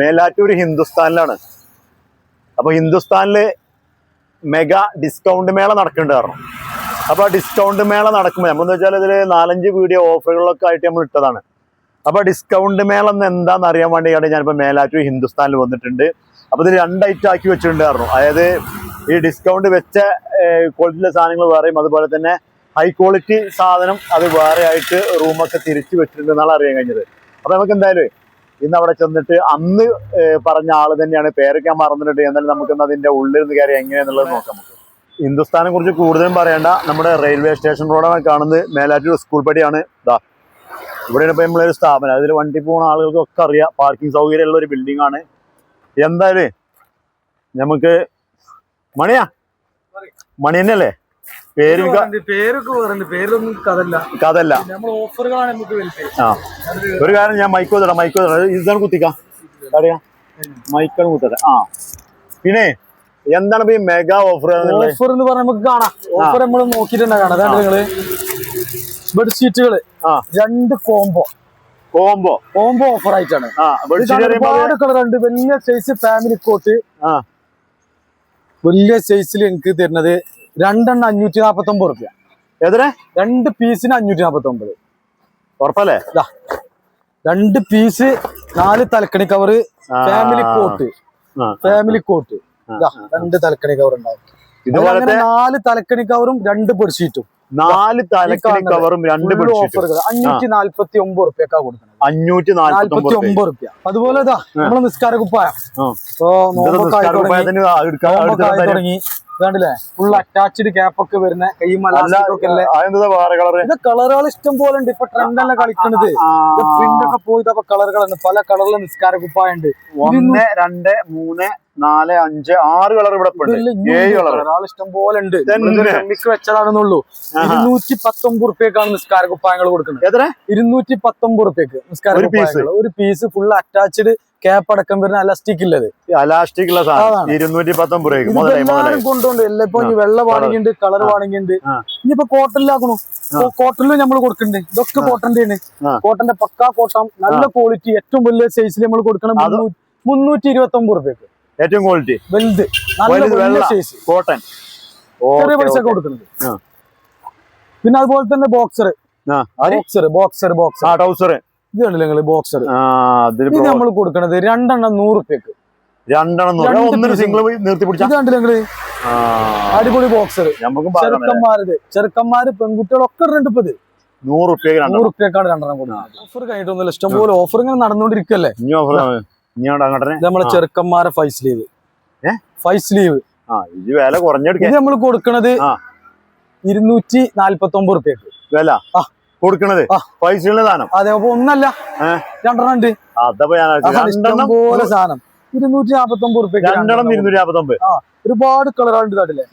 മേലാറ്റൂർ ഹിന്ദുസ്ഥാനിലാണ്. അപ്പൊ ഹിന്ദുസ്ഥാനിൽ mega discount മേള നടക്കുന്നുണ്ട് കാരണം. അപ്പൊ ആ ഡിസ്കൗണ്ട് മേള നടക്കുമ്പോൾ നമ്മളെന്ന് വെച്ചാൽ ഇതിൽ നാലഞ്ച് വീഡിയോ ഓഫറുകളൊക്കെ ആയിട്ട് നമ്മൾ ഇട്ടതാണ്. അപ്പൊ ഡിസ്കൗണ്ട് മേള എന്ന് എന്താണെന്ന് അറിയാൻ വേണ്ടിയാണ് ഞാനിപ്പോൾ മേലാറ്റൂർ ഹിന്ദുസ്ഥാനിൽ വന്നിട്ടുണ്ട്. അപ്പൊ ഇതിൽ രണ്ട് ഐറ്റം ആക്കി വെച്ചിട്ടുണ്ട് കാരണം. അതായത് ഈ ഡിസ്കൗണ്ട് വെച്ച ക്വാളിറ്റിയിലെ സാധനങ്ങൾ വേറെയും അതുപോലെ തന്നെ ഹൈ ക്വാളിറ്റി സാധനം അത് വേറെ ആയിട്ട് റൂമൊക്കെ തിരിച്ചു വെച്ചിട്ടുണ്ട് എന്നാണ് അറിയാൻ കഴിഞ്ഞത്. അപ്പൊ നമുക്ക് എന്തായാലും ഇന്ന് അവിടെ ചെന്നിട്ട് അന്ന് പറഞ്ഞ ആൾ തന്നെയാണ്. പേരൊക്കെ മറന്നിട്ട് മറന്നിട്ടുണ്ട്. എന്നാലും നമുക്ക് അതിന്റെ ഉള്ളിൽ നിന്ന് കയറി എങ്ങനെയാന്നുള്ളത് നോക്കാം നമുക്ക്. ഹിന്ദുസ്ഥാനെ കുറിച്ച് കൂടുതലും പറയേണ്ട. നമ്മുടെ റെയിൽവേ സ്റ്റേഷൻ റോഡാണ് കാണുന്നത്. മേലാറ്റൂർ സ്കൂൾ പടിയാണ്. ഇതാ ഇവിടെയാണ് ഇപ്പൊ നമ്മളൊരു സ്ഥാപനം. അതിൽ വണ്ടി പോകുന്ന ആളുകൾക്കൊക്കെ അറിയാം. പാർക്കിംഗ് സൗകര്യമുള്ള ഒരു ബിൽഡിംഗ് ആണ്. എന്തായാലും നമുക്ക് മണിയാ? മണി തന്നെയല്ലേ? പേര് എനിക്ക് പറയുന്നുണ്ട്, പേരൊക്കെ പറയുന്നുണ്ട് പേരൊന്നും കഥല്ല കഥല്ല നമ്മൾ ഓഫറുകളാണ് നമുക്ക് വലുത് ആ. ഒരു കാര്യം ഞാൻ മൈക്കോ തരാം മൈക്കോ തരാം ഇതാണ് കുത്തിക്കാം. അറിയാം മൈക്കാണ് കുത്തട്ടെ ആ. പിന്നെ എന്താണ് ഈ മെഗാ ഓഫർ ഓഫർ എന്ന് പറഞ്ഞാൽ നമുക്ക് കാണാം. ഓഫർ നമ്മൾ നോക്കിട്ടുണ്ടാകണം അതാണ് നിങ്ങൾ ബെഡ്ഷീറ്റുകൾ ആ. രണ്ട് കോംബോ കോംബോ കോംബോ ഓഫർ ആയിട്ടാണ്. ഒരുപാട് കളർ ഉണ്ട്. വലിയ സൈസ് ഫാമിലി കോട്ട് ആ. വലിയ സൈസിൽ എനിക്ക് തരുന്നത് രണ്ടെണ്ണം അഞ്ഞൂറ്റി നാപ്പത്തി ഒമ്പത് റുപ്യ. എതിരെ രണ്ട് പീസിന് അഞ്ഞൂറ്റി നാപ്പത്തി ഒമ്പത് ഉറപ്പല്ലേ? ഇതാ രണ്ട് പീസ് നാല് തലക്കണി cover. Family cot family cot ഇതാ രണ്ട് തലക്കണി കവർ ഉണ്ടാവും. ഇതുപോലത്തെ നാല് തലക്കണി കവറും രണ്ട് ബെഡ്ഷീറ്റും നാല് തലക്കണി കവറും രണ്ട് ഓഫറുകൾ അഞ്ഞൂറ്റി നാല്പത്തി ഒമ്പത് റുപ്യക്കാ കൊടുക്കുന്നത്. അഞ്ഞൂറ്റി നാല്പത്തി ഒമ്പത് റുപ്യ. അതുപോലെ നമ്മളെ നിസ്കാര കുപ്പായ. തുടങ്ങി. ഇതാണ്ടില്ലേ? ഫുൾ അറ്റാച്ച്ഡ് ക്യാപ്പ് ഒക്കെ വരുന്ന ഇത് കളറുകൾ ഇഷ്ടം പോലെ ഉണ്ട്. ഇപ്പൊ ട്രെൻഡ് അല്ല കളിക്കണത്. പ്രിന്റ് ഒക്കെ പോയി ഇതപ്പൊ കളറുകളാണ് പല കളറിലെ നിസ്കാര കുപ്പായുണ്ട് ഒന്ന് രണ്ട് മൂന്ന് നാല് അഞ്ച് ആറ് കളർ ഇവിടെ ഏഴ് കളർ ഇഷ്ടം പോലെ ഉണ്ട്. മിക്ക വെച്ചതാണെന്നുള്ളൂ. ഇരുന്നൂറ്റി പത്തൊമ്പത് റുപ്യക്കാണ് നിസ്കാര കുപ്പായങ്ങൾ കൊടുക്കുന്നത്. എത്ര? ഇരുന്നൂറ്റി പത്തൊമ്പത് റുപ്യക്ക് നിസ്കാര. കുപ്പായങ്ങൾ. ഒരു പീസ് ഫുൾ അറ്റാച്ച്ഡ് ക്യാപ്പ് അടക്കം വരുന്ന അലാസ്റ്റിക് ഉള്ളത് അലാസ്റ്റിക് ഉള്ള സാധനം. ഇരുന്നൂറ്റി പത്തൊമ്പത് കൊണ്ടുണ്ട്. എല്ലാം ഇപ്പൊ വെള്ളം വെള്ള ഉണ്ട് കളർ വാണിങ്ങുണ്ട് ഉണ്ട്. ഇനിയിപ്പോ കോട്ടണിലാക്കണു കോട്ടണിൽ നമ്മൾ കൊടുക്കുന്നുണ്ട് ഇതൊക്കെ കോട്ടന്റെ ആണ്. കോട്ടന്റെ പക്കാ കോട്ടം നല്ല ക്വാളിറ്റി ഏറ്റവും വലിയ സൈസിൽ നമ്മൾ കൊടുക്കണം മുന്നൂറ്റി ഇരുപത്തി ഒമ്പത് റുപ്യക്ക് ഏറ്റവും ക്വാളിറ്റി വലുത്. നല്ല സൈസ് കോട്ടൺ ചെറിയ പൈസ കൊടുക്കുന്നുണ്ട് കൊടുക്കുന്നത് പിന്നെ അതുപോലെ തന്നെ ബോക്സർ ബോക്സർ ബോക്സർ ബോക്സർ ആ ടൗസർ ഇത് കണ്ടില്ല നിങ്ങൾ ബോക്സർ ഇത് നമ്മൾ കൊടുക്കണത് രണ്ടെണ്ണം നൂറ് റുപ്യക്ക് രണ്ടെണ്ണം. സിംഗിൾ നിർത്തി പിടിച്ച? ഇത് കണ്ടില്ല നിങ്ങൾ? അടിപൊളി ബോക്സർ ചെറുക്കന്മാരത്. ചെറുക്കന്മാര് പെൺകുട്ടികളൊക്കെ ഇത്. നൂറ് നൂറ് റുപ്യക്കാണ് രണ്ടെണ്ണം കൊടുക്കുന്നത് ഓഫർ കഴിഞ്ഞിട്ടൊന്നുമില്ല. ഇഷ്ടംപോലെ ഓഫർ ഇങ്ങനെ നടന്നുകൊണ്ടിരിക്കല്ലേ? നമ്മളെ ചെറുക്കന്മാരെ ഫൈവ് സ്ലീവ് ഫൈസ് ഫൈവ് സ്ലീവ് ആ ഇത് വില കുറഞ്ഞെടുക്കേ. ഇത് നമ്മൾ കൊടുക്കണത്. ഇരുന്നൂറ്റി നാല്പത്തി ഒമ്പത് റുപ്യക്ക് വില? ആ. കൊടുക്കണത്. പൈസയുള്ള സാധനം? അതെ അപ്പൊ ഒന്നല്ല രണ്ടെണ്ണം ഉണ്ട്. അതപ്പോ ഞാൻ രണ്ടെണ്ണം സാധനം. ഇരുന്നൂറ്റി നാപ്പത്തി ഒമ്പത് റുപ്യക്ക് രണ്ടെണ്ണം ഇരുന്നൂറ്റി നാപ്പത്തൊമ്പത് ഒരുപാട് കളറുണ്ട് തട്ടില്ലേ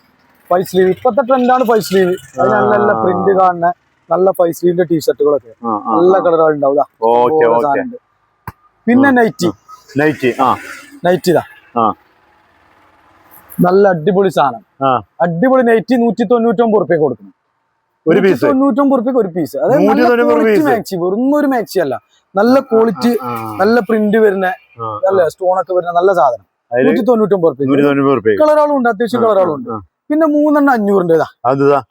പൈസ ലീവ് ഇപ്പത്തെ ട്രെൻഡാണ് പൈസ ലീവ് നല്ല നല്ല പ്രിന്റ് കാണുന്ന നല്ല പൈസ ലീവിന്റെ ടീഷർട്ടുകളൊക്കെ നല്ല ഓക്കെ പിന്നെ നൈറ്റി നൈറ്റി ആ. നൈറ്റി ഇതാ. നല്ല അടിപൊളി സാധനം. അടിപൊളി നൈറ്റി നൂറ്റി തൊണ്ണൂറ്റൊമ്പത് റുപ്യ കൊടുക്കണം. ഒരു പീസ് തൊണ്ണൂറ്റൊമ്പത് റുപ്യക്ക് ഒരു പീസ് അതായത് മാക്സി വെറും ഒരു മാക്സി അല്ല. നല്ല ക്വാളിറ്റി നല്ല പ്രിന്റ് വരുന്ന നല്ല സ്റ്റോൺ ഒക്കെ വരുന്ന നല്ല സാധനം. നൂറ്റി തൊണ്ണൂറ്റൊമ്പത് റുപ്യ നൂറ്റി കളറുകളും ഉണ്ട് അത്യാവശ്യം കളറാളും ഉണ്ട്. പിന്നെ മൂന്നെണ്ണം അഞ്ഞൂറിന്റേതാ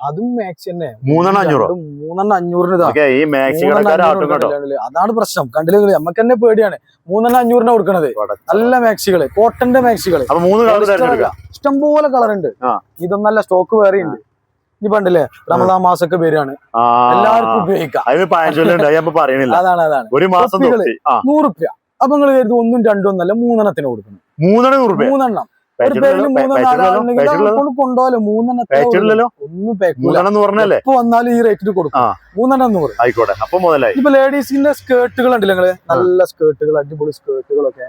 അതും മാക്സി തന്നെ. മൂന്നെണ്ണം അഞ്ഞൂറ്? മൂന്നെണ്ണം അഞ്ഞൂറിന് ഇതാ. ഈ മാക്സി മൂന്നെണ്ണം കടക്കാരെ കേട്ടോ. അതാണ് പ്രശ്നം. കണ്ടില്ലെങ്കിൽ നമുക്ക് തന്നെ പേടിയാണ്. മൂന്നെണ്ണം അഞ്ഞൂറിനാ കൊടുക്കണത്. നല്ല മാക്സികൾ കോട്ടന്റെ മാക്സികൾ ഇഷ്ടംപോലെ കളർ ഉണ്ട്. ഇതൊന്നല്ല സ്റ്റോക്ക് വേറെ ഉണ്ട് ഇനി പണ്ടല്ലേ റമദാൻ മാസമൊക്കെ വരികയാണ്. എല്ലാവർക്കും ഉപയോഗിക്കാം. പറയണില്ല അതാണ് അതാണ്. ഒരു മാസം തൊപ്പികൾ. തൊട്ടി ആ. നൂറ് റുപ്യ അപ്പൊ നിങ്ങൾ കരുതി ഒന്നും രണ്ടും ഒന്നല്ല മൂന്നെണ്ണത്തിന് കൊടുക്കണം. മൂന്നെണ്ണം മൂന്നെണ്ണം. ഒന്നും ഇപ്പൊ വന്നാലും ഈ റേറ്റിന് കൊടുക്കും. ആ. മൂന്നെണ്ണം നൂറ്. ആയിക്കോട്ടെ അപ്പൊ മുതലായി. ഇപ്പൊ ലേഡീസിന്റെ സ്കേർട്ടുകൾ ഉണ്ടല്ലോ നിങ്ങൾ? നല്ല സ്കേർട്ടുകൾ അടിപൊളി സ്കേർട്ടുകളൊക്കെ.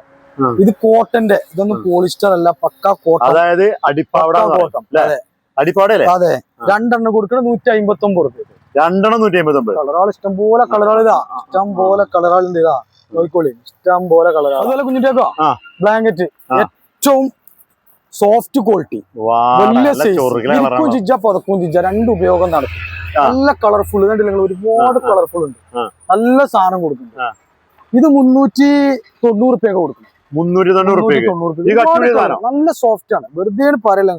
ഇത് കോട്ടന്റെ ഇതൊന്നും പോളിസ്റ്റർ അല്ല പക്ക കോട്ടൻ അതായത് അടിപ്പാവട കോട്ടം? അതെ. അടിപ്പാടല്ലേ? അതെ. രണ്ടെണ്ണം കൊടുക്കണം നൂറ്റി അമ്പത്തി ഒമ്പത് റുപ്യ രണ്ടെണ്ണം നൂറ്റി അമ്പത്തി ഒമ്പത് കളറാൾ ഇഷ്ടം പോലെ കളറാളിതാ. ഇതാ ഇഷ്ടം പോലെ കളറാൾ ഇതാ നോക്കോളി ഇഷ്ടം പോലെ കളറാൾ അതുപോലെ കുഞ്ഞിട്ടേക്കോ. ബ്ലാങ്കറ്റ്. ഏറ്റവും സോഫ്റ്റ് ക്വാളിറ്റി. വലിയ സൈസ് ജിജ പതക്കും ജിജ രണ്ട് ഉപയോഗം നടക്കും നല്ല കളർഫുൾ കണ്ടില്ല നിങ്ങൾ? ഒരുപാട് കളർഫുൾ ഉണ്ട് നല്ല സാധനം കൊടുക്കും ഇത് മുന്നൂറ്റി തൊണ്ണൂറ് റുപ്യൊക്കെ കൊടുക്കും മുന്നൂറ്റി തൊണ്ണൂറ് ഈ നല്ല സോഫ്റ്റ് ആണ്. വെറുതെ പറയല്ല?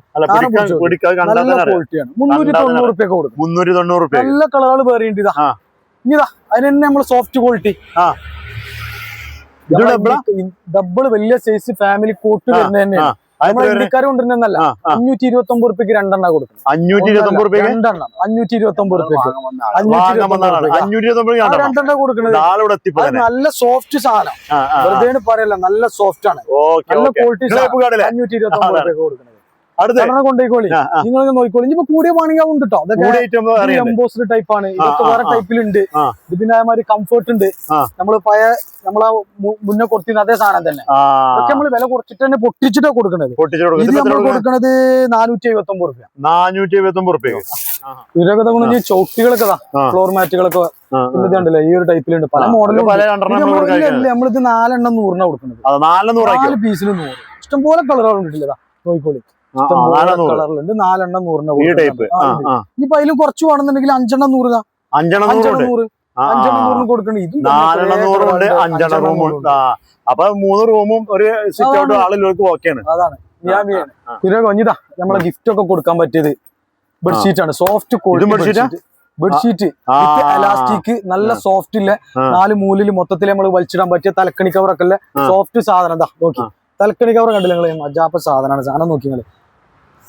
നല്ല ക്വാളിറ്റിയാണ് മുന്നൂറ്റി തൊണ്ണൂറ് റുപ്യൊക്കെ കൊടുക്കും. മുന്നൂറ്റി തൊണ്ണൂറ് റുപ്യ നല്ല കളറുകൾ വേറെ ഇതാ. ഇനിതാ അതിന് തന്നെ നമ്മൾ സോഫ്റ്റ് ക്വാളിറ്റി ആ. വലിയ സൈസ് ഫാമിലി കോട്ട് ആ, തന്നെയാണ്. ഇന്ത്യക്കാർ കൊണ്ടുവരുന്നല്ല അഞ്ഞൂറ്റി ഇരുപത്തി ഒമ്പത് റുപ്യക്ക് രണ്ടെണ്ണ കൊടുക്കണം അഞ്ഞൂറ്റി ഇരുപത്തി ഒമ്പത് റുപ്യ രണ്ടെണ്ണം. അഞ്ഞൂറ്റി ഇരുപത്തി ഒമ്പത് റുപ്യക്ക് രണ്ടെണ്ണം കൊടുക്കുന്നത് നല്ല സോഫ്റ്റ് സാധനം. വെറുതെ പറയല്ല നല്ല സോഫ്റ്റ് ആണ്. ഓക്കെ നല്ല ഓക്കെ. ക്വാളിറ്റി അഞ്ഞൂറ്റി ഇരുപത്തി ഒമ്പത് അതാണ്. റുപ്യക്ക് കൊടുക്കുന്നത് നോക്കിക്കോളി. ഇനിയിപ്പോ കൂടിയ ഉണ്ട് കേട്ടോ അതൊക്കെ എംബോസ്ഡ് ടൈപ്പ് ആണ്. ഇതൊക്കെ വേറെ ടൈപ്പിലുണ്ട്. ഇത് പിന്നെ അതേമാതിരി കംഫർട്ട് ഉണ്ട്. നമ്മൾ പഴയ നമ്മളെ മുന്നേ കൊടുത്തിരുന്ന അതേ സാധനം തന്നെ. ഇതൊക്കെ നമ്മൾ വില കുറച്ചിട്ട് തന്നെ പൊട്ടിച്ചിട്ടാ കൊടുക്കണത്. ഇത് നമ്മൾ കൊടുക്കുന്നത് നാനൂറ്റി എഴുപത്തി ഒമ്പത് റുപ്യ. നാനൂറ്റി എഴുപത്തി ഒമ്പത് റുപ്യക്ക് ഇതൊക്കെ ഈ ചവിട്ടികളൊക്കെ ഫ്ലോർ മാറ്റുകളൊക്കെ ഇതുണ്ടല്ലേ ഈ ഒരു ടൈപ്പിലുണ്ട് പല മോഡലും നമ്മളിത് നാലെണ്ണം നൂറിനാ കൊടുക്കുന്നത് നാല് പീസിന് നൂറ്. ഇഷ്ടംപോലെ കളറുകൾ ഉണ്ടല്ലേ നോക്കിക്കോളി. കളറിലുണ്ട്. നാലെണ്ണം നൂറിന് ഇനിയിപ്പോ അതിലും കുറച്ച് വേണമെന്നുണ്ടെങ്കിൽ അഞ്ചെണ്ണം നൂറ് അഞ്ചെണ്ണം നൂറ്. അഞ്ചെണ്ണം നൂറിന് കൊടുക്കണം. ഇത് നാലെണ്ണം നൂറുണ്ട് അഞ്ചെണ്ണം റൂമുണ്ട് ആ അപ്പൊ മൂന്ന് റൂമും ഒരു സിറ്റ് ഔട്ടും ആളുകൾക്ക് ഓക്കെയാണ് അതാണ്. മിയാമിയാണ്. പിന്നെ കൊഞ്ഞിതാ നമ്മളെ ഗിഫ്റ്റ് ഒക്കെ കൊടുക്കാൻ പറ്റിയത് ബെഡ്ഷീറ്റ് ആണ്. സോഫ്റ്റ് ആ? ബെഡ്ഷീറ്റ് ആ എലാസ്റ്റിക് നല്ല സോഫ്റ്റ് ഇല്ല. നാല് മൂലിൽ മൊത്തത്തിൽ നമ്മൾ വലിച്ചിടാൻ പറ്റിയ തലക്കണി കവറൊക്കെ ഉള്ള സോഫ്റ്റ് സാധനം എന്താ നോക്കി. തലക്കണി കവർ കണ്ടില്ല നിങ്ങൾ മജാപ്പ സാധനമാണ്. സാധനം നോക്കി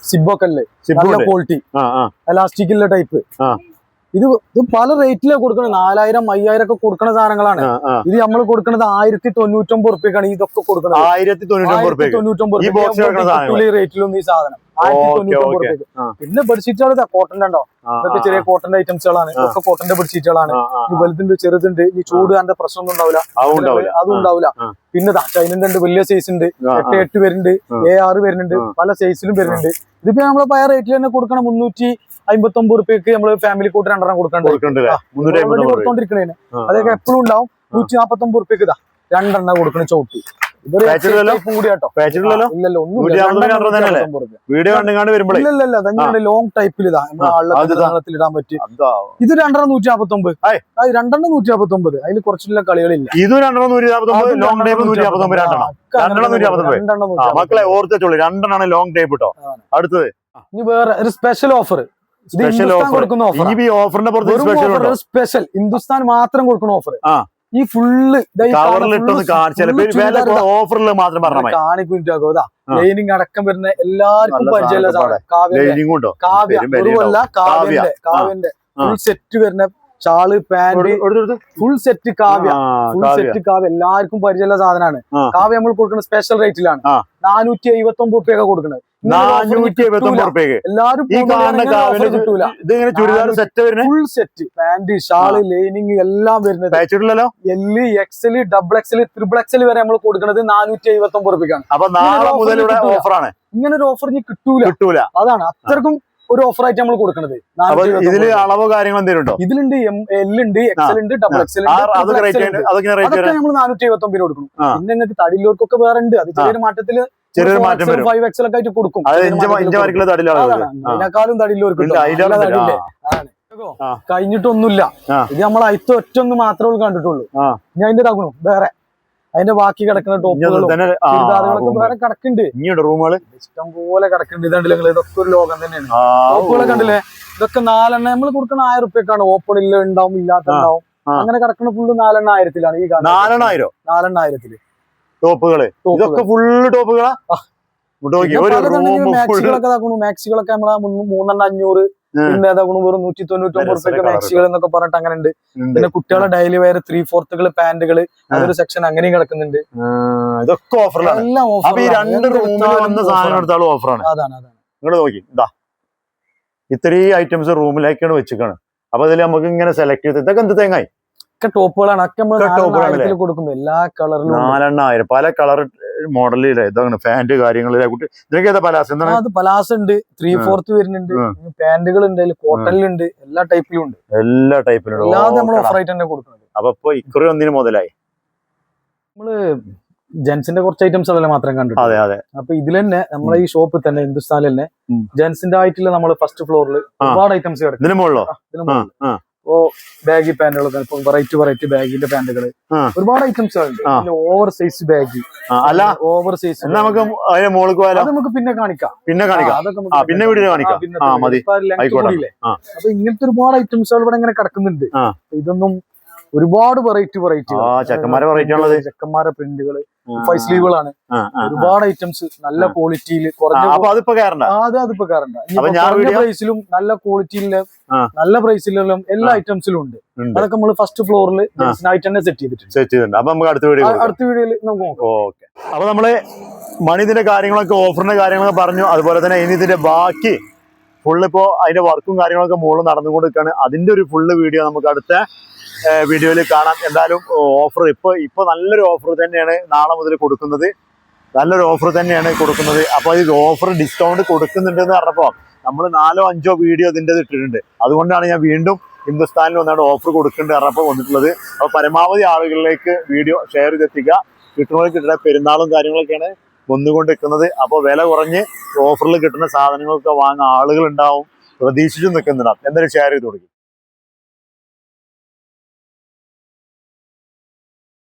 സിബൊക്കെ അല്ലേ നല്ല ക്വാളിറ്റി എലാസ്റ്റിക്കിലെ ടൈപ്പ്. ഇത് ഇത് പല റേറ്റിലാണ് കൊടുക്കുന്നത് നാലായിരം അയ്യായിരം ഒക്കെ കൊടുക്കുന്ന സാധനങ്ങളാണ്. ഇത് നമ്മൾ കൊടുക്കുന്നത് ആയിരത്തി തൊണ്ണൂറ്റൊമ്പത് റുപ്യക്കാണ് ഇതൊക്കെ കൊടുക്കുന്നത് ആയിരത്തി തൊണ്ണൂറ്റൊമ്പത് റുപ്യ തൊണ്ണൂറ്റൊമ്പത്. റേറ്റിലൊന്നും ഈ സാധനം. പിന്നെ ബെഡ്ഷീറ്റുകൾ കോട്ടന്റെ ഉണ്ടോ? ഇതൊക്കെ ചെറിയ കോട്ടന്റെ ഐറ്റംസുകളാണ്. ഇതൊക്കെ കോട്ടന്റെ ബെഡ്ഷീറ്റുകളാണ്. ഈ വലുതുണ്ട് ചെറുതുണ്ട് ഈ ചൂട് അതിന്റെ പ്രശ്നമൊന്നും ഉണ്ടാവില്ല. അതും ഉണ്ടാവില്ല. അതും ഉണ്ടാവില്ല. ആ. പിന്നെ ചൈനന്റെ ഉണ്ട് വലിയ സൈസ് ഉണ്ട്. എട്ട് എട്ട് വരുന്നുണ്ട്. എ ആറ് വരുന്നുണ്ട്. പല സൈസിലും വരുന്നുണ്ട്. ഇതിപ്പോ നമ്മളെ പഴയ റേറ്റിൽ തന്നെ കൊടുക്കണം. മുന്നൂറ്റി അമ്പത്തി ഒമ്പത് റുപ്യക്ക് നമ്മൾ ഫാമിലി കൂട്ട് രണ്ടെണ്ണം കൊടുക്കണ്ടേ? കൊടുത്തോണ്ടിരിക്കണേന്. അതൊക്കെ എപ്പോഴും ഉണ്ടാവും. നൂറ്റി നാപ്പത്തി ഒമ്പത് റുപ്യക്ക് ഇതാ രണ്ടെണ്ണം കൊടുക്കണ ചവിട്ടി. വീഡിയോ ഇല്ലല്ല തന്നെയാണ് ലോങ് ടൈപ്പിൽ ഇതാ. ഇടാൻ പറ്റി. ഇത് രണ്ടെണ്ണം നൂറ്റി നാപ്പത്തി ഒമ്പത് ആയ്. രണ്ടെണ്ണം നൂറ്റി നാപ്പത്തി ഒമ്പത് അതിൽ കുറച്ചുള്ള കളികളില്ല. ഇത് രണ്ടെണ്ണം നൂറ്റി നാൽപ്പത്തി ഒമ്പത് അതും ലോങ് ടൈപ്പ് നൂറ്റി നാൽപ്പത്തി ഒമ്പത് രണ്ടെണ്ണം നൂറ്റി ഒമ്പത് മക്കളെ ഓർത്തോളൂ രണ്ടെണ്ണമാണ് ലോങ് ടൈപ്പ് കേട്ടോ. അടുത്തത്. ഇനി വേറെ ഒരു സ്പെഷ്യൽ ഓഫർ സ്പെഷ്യൽ ഓഫർ കൊടുക്കുന്ന ഓഫർ ഓഫറിന്റെ സ്പെഷ്യൽ സ്പെഷ്യൽ ഹിന്ദുസ്ഥാൻ മാത്രം കൊടുക്കുന്ന ഓഫർ ആ. ഈ ഫുള്ള് ഓഫറിൽ മാത്രം പറഞ്ഞാൽ കാണിക്കും. ലൈനിങ് അടക്കം വരുന്ന എല്ലാവർക്കും പരിചയമുള്ള സാധനം കാവ്യ. ഒരുവല്ല കാവ്യന്റെ. കാവ്യന്റെ. ഫുൾ സെറ്റ് വരുന്ന shawl pant full set Kavya. Full set Kavya. എല്ലാവർക്കും പരിചയമുള്ള സാധനമാണ്. കാവ്യ നമ്മൾ കൊടുക്കുന്ന സ്പെഷ്യൽ റേറ്റിലാണ്. നാനൂറ്റി എഴുപത്തി ഒമ്പത് കൊടുക്കുന്നത്. നാനൂറ്റി എഴുപത്തി ഒമ്പത് റുപ്യക്ക്. എല്ലാരും ഈ കാണുന്ന കാവ്യന്റെ കിട്ടൂല. ഇത് ഇങ്ങനെ ചുരിദാർ സെറ്റ് വരുന്നത്? Full set pant shawl lining എല്ലാം വരുന്നത്. തയ്ച്ചിട്ടില്ലല്ലോ? L XL double XL triple XL വരെ നമ്മൾ കൊടുക്കുന്നത് നാനൂറ്റി എഴുപത്തി ഒമ്പത് റുപ്യക്കാണ് അപ്പൊ നാളെ മുതൽ ഇവിടെ ഓഫറാണ് ഇങ്ങനെ ഒരു ഓഫർ ഇനി കിട്ടൂല. കിട്ടൂല. അതാണ്. അത്രക്കും ഒരു ഓഫർ ആയിട്ട് നമ്മൾ കൊടുക്കുന്നത്. അപ്പൊ 479 ഇതിൽ അളവോ കാര്യങ്ങൾ എന്തെങ്കിലും ഇതിലുണ്ട് എൽ ഉണ്ട് എക്സൽ ഉണ്ട് ഡബിൾ എക്സൽ അതൊക്കെ നമ്മൾ നാനൂറ്റി എഴുപത്തി ഒമ്പതിന് കൊടുക്കണം പിന്നെ നിങ്ങൾക്ക് തടിയിലോർക്കൊക്കെ വേറെ ഉണ്ട്. അത് ചെറിയൊരു മാറ്റത്തിൽ ചെറിയൊരു മാറ്റം വരും. ഫൈവ് എക്സൽ ഒക്കെ ആയിട്ട് കൊടുക്കും. തടിയിലാണ് അതിനേക്കാളും. തടിയില്ലേ. കഴിഞ്ഞിട്ടൊന്നുമില്ല. ഇത് നമ്മൾ അയത്ത ഒറ്റ ഒന്ന് മാത്രമേ ഉള്ളൂ കണ്ടിട്ടുള്ളൂ. ഞാൻ അതിന്റെ ഇതാക്കണു? വേറെ. അതിന്റെ ബാക്കി കിടക്കുന്ന ടോപ്പുകളും. വേറെ കിടക്കുന്നുണ്ട്. ഇനിയുണ്ട് റൂമുകൾ. ഇഷ്ടം പോലെ കിടക്കുന്നുണ്ട് ഇതുണ്ടല്ലോ നിങ്ങൾ ഇതൊക്കെ ഒരു ലോകം തന്നെയാണ്. ടോപ്പുകളെ കണ്ടില്ലേ? ഇതൊക്കെ നാലെണ്ണ. നമ്മൾ കൊടുക്കുന്ന ആയിരം റുപ്യക്കാണ് ഓപ്പൺ ഇല്ല ഉണ്ടാവും ഇല്ലാത്ത ഉണ്ടാവും അങ്ങനെ കിടക്കുന്ന ഫുള്ള് നാലെണ്ണ ആയിരത്തിലാണ് ഈ കാണുന്നത്. നാലെണ്ണായിരം നാലെണ്ണ ആയിരത്തിൽ. ടോപ്പുകൾ ടോപ്പുകൾ. ഇതൊക്കെ ഫുള്ള് ടോപ്പുകളാ. മാക്സികളൊക്കെ നമ്മളെ മൂന്നെണ്ണം അഞ്ഞൂറ് പിന്നെ ഇതാക്കണു വെറും നൂറ്റി തൊണ്ണൂറ്റി ഒമ്പത് റുപ്യക്ക് മാക്സികൾ എന്നൊക്കെ പറഞ്ഞിട്ട് അങ്ങനെ ഉണ്ട്. പിന്നെ കുട്ടികളെ ഡെയിലി വെയർ ത്രീ ഫോർത്തുകൾ പാന്റുകൾ അതൊരു സെക്ഷൻ അങ്ങനെയും കിടക്കുന്നുണ്ട്. ഇതൊക്കെ ഓഫറിലാണ് എല്ലാം ഓഫർ ഓഫറാണ് അതാണ് അതാണ്. ഇങ്ങോട്ട് നോക്കി. ഇതാ. ഇത്രയും ഐറ്റംസ് റൂമിലേക്കാണ് വെച്ചിരിക്കണം അപ്പൊ അതിൽ നമുക്ക് ഇങ്ങനെ സെലക്ട് ചെയ്ത് ഇതൊക്കെ എന്ത് തേങ്ങായി? ഒക്കെ ടോപ്പുകളാണ്. ഒക്കെ നമ്മൾ എല്ലാ കളറിലും നാലെണ്ണായിരം പല കളർ മോഡലിലെ ഇതാണ് പാന്റ് കാര്യങ്ങളിലെ കുട്ടി ഇതിനൊക്കെ ഏതാ പലാസ് എന്താണ്? അത് പലാസ് ഉണ്ട്. ത്രീ. ഫോർത്ത് വരുന്നുണ്ട്. പാന്റുകൾ ഉണ്ട്. കോട്ടണിലുണ്ട് എല്ലാ ടൈപ്പിലും ഉണ്ട്. എല്ലാ ടൈപ്പിലും അല്ലാതെ നമ്മൾ ഓഫർ ആയിട്ട് തന്നെ കൊടുക്കുന്നത്. അപ്പൊ ഇപ്പൊ ഇക്കുറി ഒന്നിന് മുതലായി. നമ്മൾ ജെൻസിന്റെ കുറച്ച് ഐറ്റംസ് അതല്ലേ മാത്രം കണ്ടു അതെ അതെ. അപ്പൊ ഇതിൽ തന്നെ നമ്മളെ ഈ ഷോപ്പിൽ തന്നെ ഹിന്ദുസ്ഥാനിൽ തന്നെ. ജെൻസിന്റെ ആയിട്ടുള്ള നമ്മൾ ഫസ്റ്റ് ഫ്ലോറിൽ. ഒരുപാട് ഐറ്റംസ് കിടക്കും. ഓ ബാഗി പാന്റുകൾ ഇപ്പൊ വെറൈറ്റി വെറൈറ്റി ബാഗിന്റെ പാന്റുകൾ ഒരുപാട് ഐറ്റംസ് ഉണ്ട്. ഓവർ സൈസ് ബാഗ് അല്ല ഓവർ സൈസ് നമുക്ക് നമുക്ക് പിന്നെ കാണിക്കാം. പിന്നെ കാണിക്കാം. അതൊക്കെ പിന്നെ വീഡിയോ കാണിക്കാം. ഇപ്പൊ. അപ്പൊ ഇങ്ങനത്തെ ഒരുപാട് ഐറ്റംസുകൾ ഇവിടെ ഇങ്ങനെ കിടക്കുന്നുണ്ട്. ഇതൊന്നും ഒരുപാട് വെറൈറ്റി വെറൈറ്റി ചെക്കന്മാരെ വെറൈറ്റി ചെക്കന്മാരെ പ്രിന്റുകൾ ഫൈവ് സ്ലീവുകളാണ്. ഒരുപാട് ഐറ്റംസ് നല്ല ക്വാളിറ്റിയിൽ കുറഞ്ഞ അത് അതിപ്പോ കയറണ്ട. video- പ്രൈസിലും നല്ല ക്വാളിറ്റിയിലെ നല്ല പ്രൈസിലും എല്ലാ. ഐറ്റംസിലും ഉണ്ട്. അതൊക്കെ നമ്മൾ ഫസ്റ്റ് ഫ്ലോറിൽ നൈറ്റ് തന്നെ സെറ്റ് ചെയ്തിട്ടുണ്ട്. സെറ്റ് ചെയ്തിട്ടുണ്ട്. അപ്പൊ നമുക്ക് അടുത്ത വീഡിയോ അടുത്ത വീഡിയോയിൽ നമുക്ക് നോക്കാം. ഓക്കെ അപ്പൊ നമ്മൾ മണിതിന്റെ കാര്യങ്ങളൊക്കെ ഓഫറിന്റെ കാര്യങ്ങളൊക്കെ പറഞ്ഞു. അതുപോലെ തന്നെ ഇനി ഇതിന്റെ ബാക്കി ഫുള്ള് ഇപ്പോ അതിന്റെ വർക്കും കാര്യങ്ങളൊക്കെ മുകളിൽ നടന്നുകൊണ്ടിരിക്കുകയാണ്. അതിന്റെ ഒരു ഫുള്ള് വീഡിയോ നമുക്ക് അടുത്ത വീഡിയോയിൽ കാണാം. എന്തായാലും ഓഫർ ഇപ്പൊ ഇപ്പൊ നല്ലൊരു ഓഫർ തന്നെയാണ് നാളെ മുതൽ കൊടുക്കുന്നത്. നല്ലൊരു ഓഫർ തന്നെയാണ് കൊടുക്കുന്നത്. അപ്പോൾ ഈ ഓഫർ ഡിസ്കൗണ്ട് കൊടുക്കുന്നുണ്ടെന്ന് പറഞ്ഞപ്പോൾ പറഞ്ഞപ്പോ നമ്മൾ നാലോ അഞ്ചോ വീഡിയോ ഇതിന്റെ ഇട്ടിട്ടുണ്ട്. അതുകൊണ്ടാണ് ഞാൻ വീണ്ടും ഹിന്ദുസ്ഥാനിൽ വന്നാണ് ഓഫർ കൊടുക്കേണ്ടത് പറഞ്ഞപ്പോൾ വന്നിട്ടുള്ളത്. അപ്പോൾ പരമാവധി ആളുകളിലേക്ക് വീഡിയോ ഷെയർ ചെയ്തെത്തിക്കുക. കിട്ടുന്നവർ കിട്ടുന്ന പെരുന്നാളും കാര്യങ്ങളൊക്കെയാണ് വന്നുകൊണ്ട് നിൽക്കുന്നത് അപ്പോൾ വില കുറഞ്ഞ് ഓഫറിൽ കിട്ടുന്ന സാധനങ്ങളൊക്കെ വാങ്ങാൻ ആളുകളുണ്ടാവും. പ്രതീക്ഷിച്ചു നിൽക്കുന്നുണ്ടാവും എന്തായാലും ഷെയർ ചെയ്ത് കൊടുക്കും.